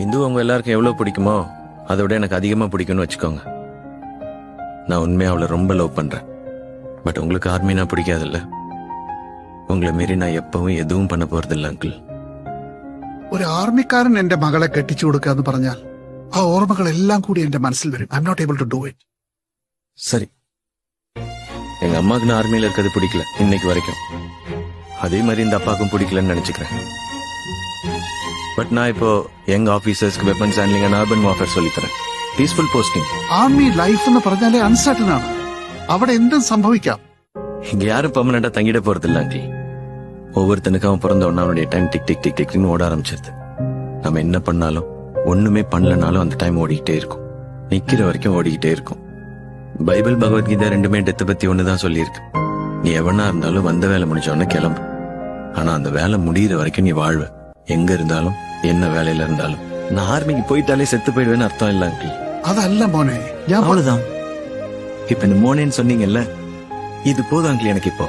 இந்து உங்க எல்லாருக்கும் எவ்வளவு பிடிக்குமோ அதை விட எனக்கு அதிகமா பிடிக்கும்னு வச்சுக்கோங்க நான் உண்மையா அவளை ரொம்ப லவ் பண்றேன் பட் உங்களுக்கு ஆர்மினா பிடிக்காதுல்ல உங்களை மீறி நான் எப்பவும் எதுவும் பண்ண போறதில்ல அங்கிள் ഒരു ആർമിക്കാരൻ എന്റെ മകളെ കെട്ടിച്ചു കൊടുക്കുക എന്ന് പറഞ്ഞാൽ ആ ഓർമ്മകളെല്ലാം കൂടി എന്റെ മനസ്സിൽ വരും I'm not able to do it சரி எங்க அம்மாக்கு நான் ஆர்மியில இருக்கிறது பிடிக்கல இன்னைக்கு வரைக்கும் அதே மாதிரி இந்த அப்பாவுக்கும் பிடிக்கலன்னு நினைச்சுக்கிறேன் பட் நான் இப்போ எங்க ஆபீசர்ஸ்க்கு weapons handling and urban warfare சொல்லித்தரேன் பீஸ்ஃபுல் போஸ்டிங் ആർമി ലൈഫ് എന്ന് പറഞ്ഞാലേ അൺസർട്ടൻ ആണ് അവിടെ എന്തും സംഭവിക്കാം இங்க யாரும் பெர்மனண்டா தங்கிட போறது இல்ல அங்கிள் ஒவ்வொருத்தனுக்கும் அவன் பிறந்த உடனே அவனுடைய டைம் டிக் டிக் டிக் டிக்னு ஓட ஆரம்பிச்சிருது நம்ம என்ன பண்ணாலும் ஒண்ணுமே பண்ணலனாலும் அந்த டைம் ஓடிக்கிட்டே இருக்கும் நிக்கிற வரைக்கும் ஓடிக்கிட்டே இருக்கும் பைபிள் பகவத்கீதை ரெண்டுமே டெத்தை பத்தி ஒண்ணுதான் சொல்லியிருக்கு நீ எவனா இருந்தாலும் வந்த வேலை முடிஞ்ச உடனே கிளம்பு ஆனா அந்த வேலை முடியிற வரைக்கும் நீ வாழ்வ எங்க இருந்தாலும் என்ன வேலையில இருந்தாலும். நான் ஆர்மிக்கு போயிட்டாலே செத்து போயிடுவேன்னு அர்த்தம் இல்ல அங்கிள் அது அல்ல மோனே அவ்வளவுதான். இப்ப இந்த மோனேன்னு சொன்னீங்கல்ல இது போதும் அங்கிள் எனக்கு இப்போ.